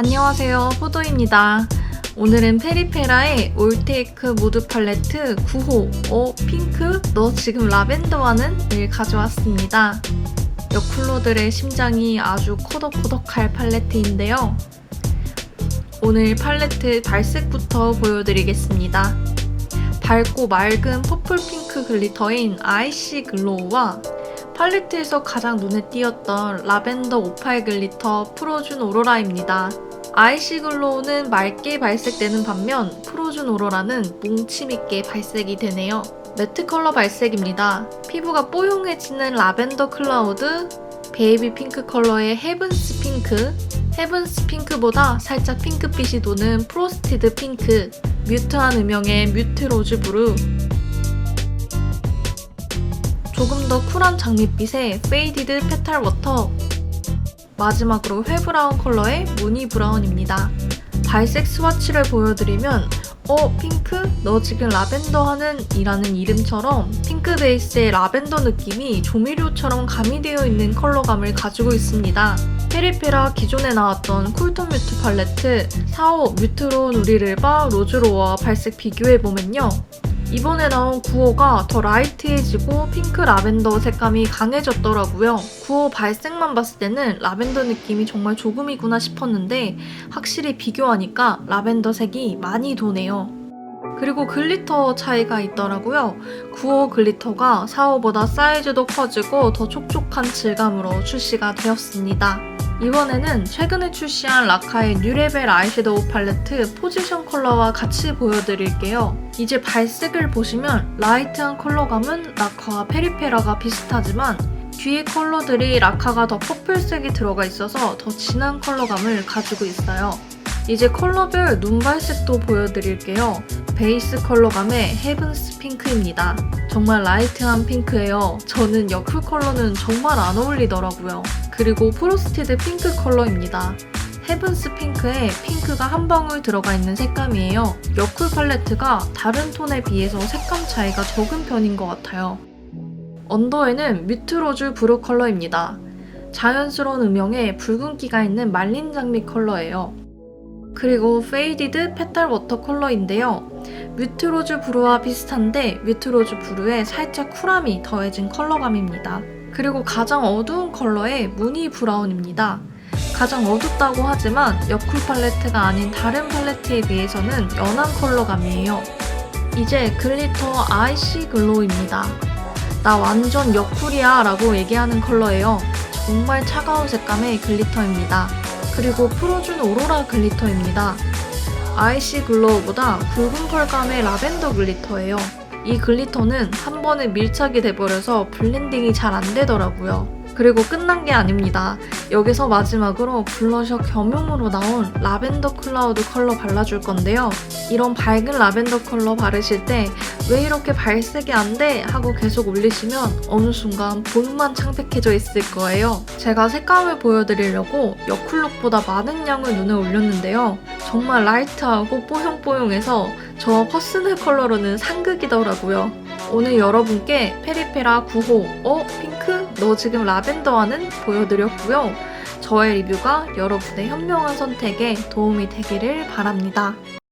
안녕하세요. 포도입니다. 오늘은 페리페라의 올테이크 모드 팔레트 9호 어 핑크? 너 지금 라벤더와는?을 가져왔습니다. 여쿨로들의 심장이 아주 코덕코덕할 팔레트인데요. 오늘 팔레트 발색부터 보여드리겠습니다. 밝고 맑은 퍼플 핑크 글리터인 아이시 글로우와 팔레트에서 가장 눈에 띄었던 라벤더 오팔 글리터 프로준 오로라입니다. 아이시 글로우는 맑게 발색되는 반면 프로준 오로라는 뭉침 있게 발색이 되네요. 매트 컬러 발색입니다. 피부가 뽀용해지는 라벤더 클라우드, 베이비 핑크 컬러의 헤븐스 핑크, 헤븐스 핑크보다 살짝 핑크빛이 도는 프로스티드 핑크, 뮤트한 음영의 뮤트 로즈 브루, 조금 더 쿨한 장밋빛의 페이디드 페탈 워터 마지막으로 회브라운 컬러의 무늬 브라운입니다. 발색 스와치를 보여드리면 어 핑크? 너 지금 라벤더 하는? 이라는 이름처럼 핑크 베이스의 라벤더 느낌이 조미료처럼 가미되어 있는 컬러감을 가지고 있습니다. 페리페라 기존에 나왔던 쿨톤 뮤트 팔레트 4호 뮤트로 누리를 바 로즈로와 발색 비교해보면요. 이번에 나온 9호가 더 라이트해지고 핑크 라벤더 색감이 강해졌더라고요. 9호 발색만 봤을 때는 라벤더 느낌이 정말 조금이구나 싶었는데 확실히 비교하니까 라벤더 색이 많이 도네요. 그리고 글리터 차이가 있더라고요. 9호 글리터가 4호보다 사이즈도 커지고 더 촉촉한 질감으로 출시가 되었습니다. 이번에는 최근에 출시한 라카의 뉴레벨 아이섀도우 팔레트 포지션 컬러와 같이 보여드릴게요. 이제 발색을 보시면 라이트한 컬러감은 라카와 페리페라가 비슷하지만 뒤에 컬러들이 라카가 더 퍼플색이 들어가 있어서 더 진한 컬러감을 가지고 있어요. 이제 컬러별 눈 발색도 보여드릴게요. 베이스 컬러감의 헤븐스 핑크입니다. 정말 라이트한 핑크예요. 저는 여쿨 컬러는 정말 안 어울리더라고요. 그리고 프로스티드 핑크 컬러입니다. 헤븐스 핑크에 핑크가 한 방울 들어가 있는 색감이에요. 여쿨 팔레트가 다른 톤에 비해서 색감 차이가 적은 편인 것 같아요. 언더에는 뮤트로즈 브루 컬러입니다. 자연스러운 음영에 붉은기가 있는 말린 장미 컬러예요. 그리고 페이디드 페탈 워터 컬러인데요. 뮤트로즈 브루와 비슷한데 뮤트로즈 브루에 살짝 쿨함이 더해진 컬러감입니다. 그리고 가장 어두운 컬러의 무늬 브라운입니다. 가장 어둡다고 하지만 여쿨 팔레트가 아닌 다른 팔레트에 비해서는 연한 컬러감이에요. 이제 글리터 아이시 글로우입니다. 나 완전 여쿨이야 라고 얘기하는 컬러예요. 정말 차가운 색감의 글리터입니다. 그리고 프로준 오로라 글리터입니다. 아이시 글로우보다 붉은 펄감의 라벤더 글리터예요. 이 글리터는 한 번에 밀착이 돼버려서 블렌딩이 잘 안 되더라고요. 그리고 끝난 게 아닙니다. 여기서 마지막으로 블러셔 겸용으로 나온 라벤더 클라우드 컬러 발라줄 건데요. 이런 밝은 라벤더 컬러 바르실 때 왜 이렇게 발색이 안 돼? 하고 계속 올리시면 어느 순간 볼만 창백해져 있을 거예요. 제가 색감을 보여드리려고 여쿨룩보다 많은 양을 눈에 올렸는데요. 정말 라이트하고 뽀용뽀용해서 저 퍼스널 컬러로는 상극이더라고요. 오늘 여러분께 페리페라 9호 어? 핑크? 너 지금 라벤더와는? 보여드렸고요. 저의 리뷰가 여러분의 현명한 선택에 도움이 되기를 바랍니다.